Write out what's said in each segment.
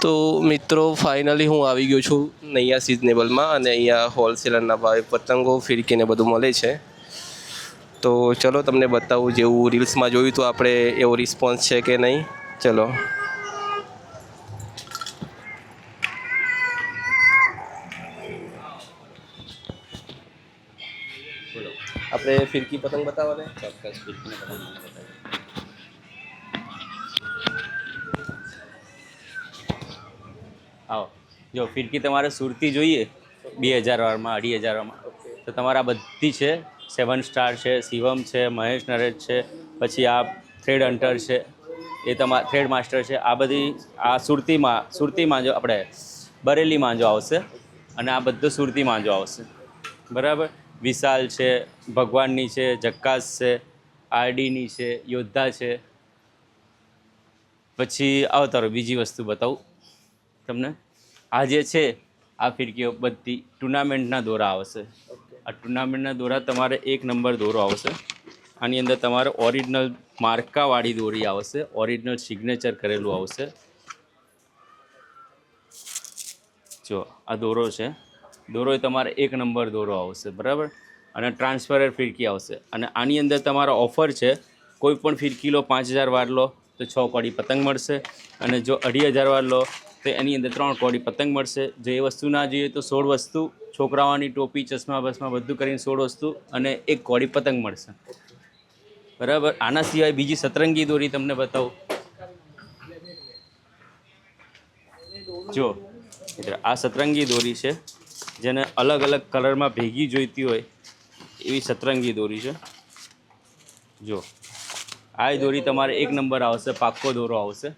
તો મિત્રો ફાઇનલી હું આવી ગયો છું નૈયા સિઝનેબલમાં અને અહીંયા હોલસેલરના ભાવે પતંગો ફિરકીને બધું મળે છે. તો ચલો તમને બતાવું, જેવું રીલ્સમાં જોયું તો આપણે એવો રિસ્પોન્સ છે કે નહીં? ચલો. આપણે ફિરકી પતંગ બતાવો ને ચોક્કસ ફિરકી પતંગ આવો. જો ફિરકી તમારે સુરતી જોઈએ બે હજાર વારમાં અઢી હજાર વારમાં તો તમારા બધી છે સેવન સ્ટાર છે શિવમ છે મહેશ નરેશ છે પછી આ થ્રેડ હન્ટર છે એ તમા થ્રેડ માસ્ટર છે આ બધી આ સુરતીમાં સુરતી માંજો આપણે બરેલી માંજો આવશે અને આ બધું સુરતી માંજો આવશે. બરાબર? વિશાલ છે ભગવાનની છે જક્કાસ છે આરડીની છે યોદ્ધા છે. પછી આવતારો બીજી વસ્તુ બતાવું તમને. આ જે છે આ ફિરકીઓ બધી ટુર્નામેન્ટના દોરા આવશે. આ ટુર્નામેન્ટના દોરા તમારે એક નંબર દોરો આવશે. આની અંદર તમારે ઓરિજિનલ માર્કાવાળી દોરી આવશે ઓરિજિનલ સિગ્નેચર કરેલું આવશે. જો આ દોરો છે. દોરો એ તમારે એક નંબર દોરો આવશે, બરાબર? અને ટ્રાન્સફરર ફિરકી આવશે. અને આની અંદર તમારો ઓફર છે, કોઈ પણ ફિરકી લો, પાંચ હજાર વાર લો, તો છ કોડી પતંગ મળશે. અને જો અઢી હજાર વાર લો, તો એની અંદર ત્રણ કોડી પતંગ મળશે. જો એ વસ્તુ ના જોઈએ તો સોળ વસ્તુ, છોકરાઓની ટોપી, ચશ્મા બસમાં બધું કરીને સોળ વસ્તુ અને એક કોડી પતંગ મળશે. બરાબર? આના સિવાય બીજી સતરંગી દોરી તમને બતાવું. જો આ સતરંગી દોરી છે. જેને અલગ અલગ કલરમાં ભેગી જોઈતી હોય, એવી સતરંગી દોરી છે. જો, આ દોરી તમારે એક નંબર આવશે, પાક્કો દોરો આવશે.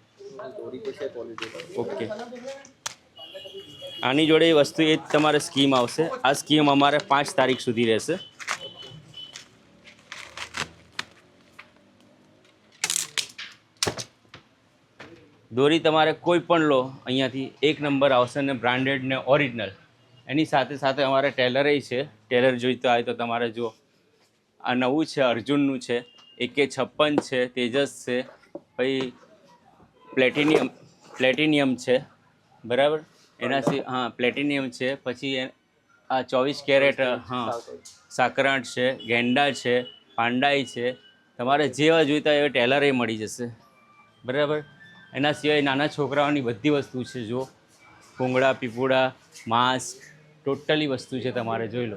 ઓકે. આની જોડે વસ્તુ એ જ તમારે સ્કીમ આવશે. આ સ્કીમ અમારે પાંચ તારીખ સુધી રહેશે. દોરી તમારે કોઈ પણ લો, અહીંયાથી એક નંબર આવશે ને બ્રાન્ડેડ ને ઓરિજિનલ. એની સાથે સાથે અમારે ટેલરે છે. ટેલર જોઈતો હોય તો તમારે જો આ નવું છે, અર્જુનનું છે, એકે છપ્પન છે, તેજસ છે, પછી પ્લેટિનિયમ પ્લેટિનિયમ છે. બરાબર? એના હા, પ્લેટિનિયમ છે, પછી આ ચોવીસ કેરેટ, હા સાકરાંટ છે, ગેંડા છે, પાંડાઈ છે. તમારે જેવા જોઈતા હોય એવા ટેલરે મળી જશે. બરાબર? એના સિવાય નાના છોકરાઓની બધી વસ્તુ છે જો ભૂંગળા, પીપુડા માસ્ક ટોટલી વસ્તુ છે તમારે જોઈ લો.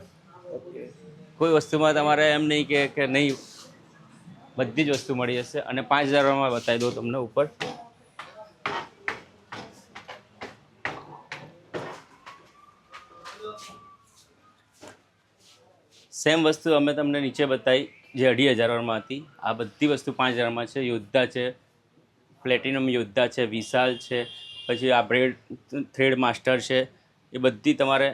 કોઈ વસ્તુમાં તમારે એમ નહીં કે કે નહીં, બધી જ વસ્તુ મળી જશે. અને પાંચ હજારમાં બતાવી દો તમને ઉપર. સેમ વસ્તુ અમે તમને નીચે બતાવી, જે અઢી હજારમાં હતી. આ બધી વસ્તુ પાંચ હજારમાં છે. યોદ્ધા છે, પ્લેટિનમ યોદ્ધા છે, વિશાલ છે, પછી આ બ્રેડ, થ્રેડ માસ્ટર છે. એ બધી તમારે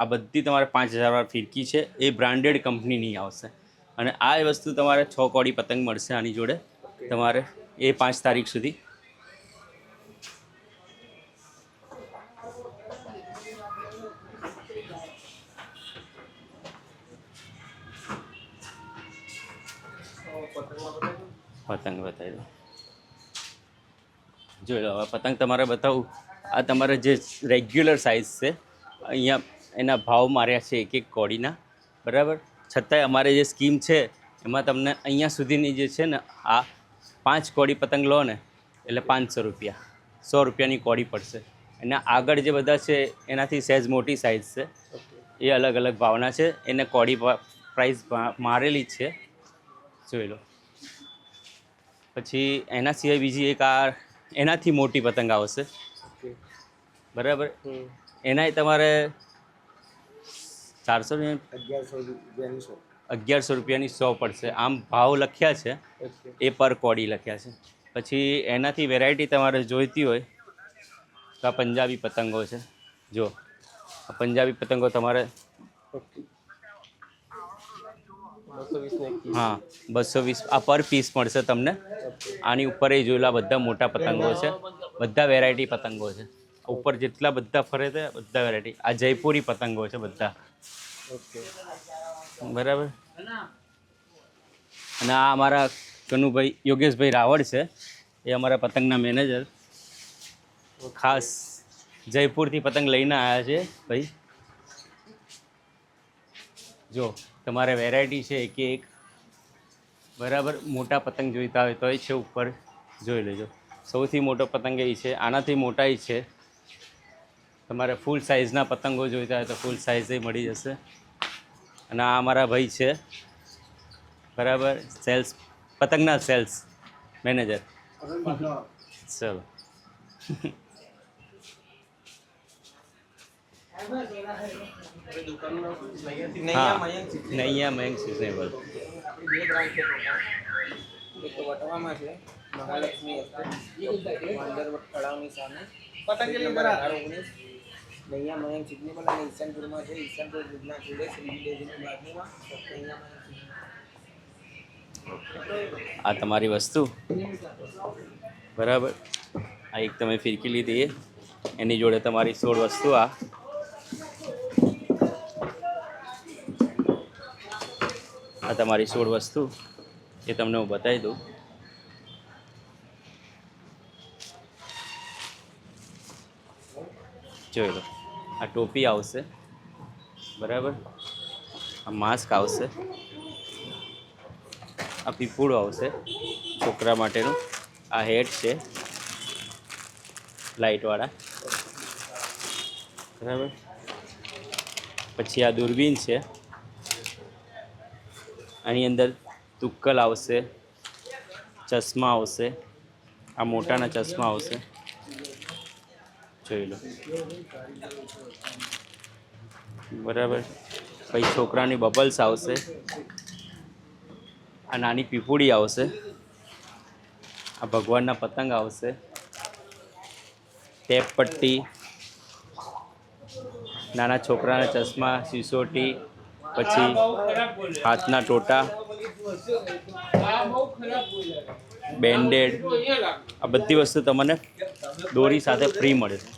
આ બધી તમારે પાંચ હજાર ફિરકી છે, એ બ્રાન્ડેડ કંપનીની આવશે. અને આ વસ્તુ તમારે છ કોડી પતંગ મળશે આની જોડે. તમારે એ પાંચ તારીખ સુધી. પતંગ બતાવી દો. જોઈ લો હવે પતંગ તમારે બતાવું. આ તમારે જે રેગ્યુલર સાઇઝ છે, અહીંયા એના ભાવ માર્યા છે એક એક કોડીના બરાબર? છતાંય અમારે જે સ્કીમ છે એમાં તમને અહીંયા સુધીની જે છે ને આ પાંચ કોડી પતંગ લો ને એટલે પાંચસો રૂપિયા સો રૂપિયાની કોડી પડશે. અને આગળ જે બધા છે એનાથી સહેજ મોટી સાઇઝ છે. એ અલગ અલગ ભાવના છે. એને કોડી પ્રાઇસ મારેલી જ છે. જોઈ લો. પછી એના સિવાય બીજી એક આ એનાથી મોટી પતંગ આવશે. બરાબર? એનાય તમારે ચારસો અગિયારસો રૂપિયાની સો. પડશે. આમ ભાવ લખ્યા છે. એ પર કોડી લખ્યા છે. પછી એનાથી વેરાયટી તમારે જોઈતી હોય તો આ પંજાબી પતંગો છે. જો આ પંજાબી પતંગો તમારે હા બસો વીસ આ પર પીસ મળશે તમને. આની ઉપર એ જોયેલા બધા મોટા પતંગો છે. બધા વેરાયટી પતંગો છે. ઉપર જેટલા બધા ફરે છે બધા વેરાયટી આ જયપુરી પતંગો છે બધા. બરાબર. અને આ અમારા કનુભાઈ, યોગેશભાઈ રાવળ છે. એ અમારા પતંગના મેનેજર. ખાસ જયપુરથી પતંગ લઈને આવ્યા છે, ભાઈ. જો, તમારે વેરાયટી છે એક એક. બરાબર, મોટા પતંગ જોઈતા હોય તો એ છે ઉપર. જોઈ લેજો. સૌથી મોટો પતંગ એ છે. આનાથી મોટા છે. તમારે ફૂલ સાઇઝના પતંગો જોઈતા હોય તો ફૂલ સાઇઝ મળી જશે. અને આ અમારા ભાઈ છે. બરાબર? સેલ્સ પતંગના સેલ્સ મેનેજર ચલો. નૈયા મયંક ઓગણીસ નૈયા મયંક સિગ્નેબલ અને ઈશાનપુરમાં છે, ઈશાનપુર દૂધના છેડે શ્રી વિલેજની બાજુમાં અહીંયા આ તમારી વસ્તુ? બરાબર. આ એક તમે ફિરકી લીધી એની જોડે તમારી સોળ વસ્તુ આ. આ તમારી સોળ વસ્તુ. એ તમને હું બતાવી દઉં. જોઈ લો. આ ટોપી આવશે. બરાબર? આ માસ્ક આવશે. આ પીપુડું આવશે છોકરા માટેનું. આ હેડ છે લાઇટવાળા. બરાબર? પછી આ દૂરબીન છે. આની અંદર તુક્કલ આવશે, ચશ્મા આવશે, આ મોટાના ચશ્મા આવશે. જોઈ બરાબર. પછી છોકરાની બબલ્સ આવશે. આ નાની પીપુડી આવશે. આ ભગવાનના પતંગ આવશે. ટેપ પટ્ટી. નાના છોકરાના ચશ્મા, સિસોટી, પછી હાથના ટોટા. બેન્ડેડ. આ બધી વસ્તુ તમને દોરી સાથે ફ્રી મળે. છે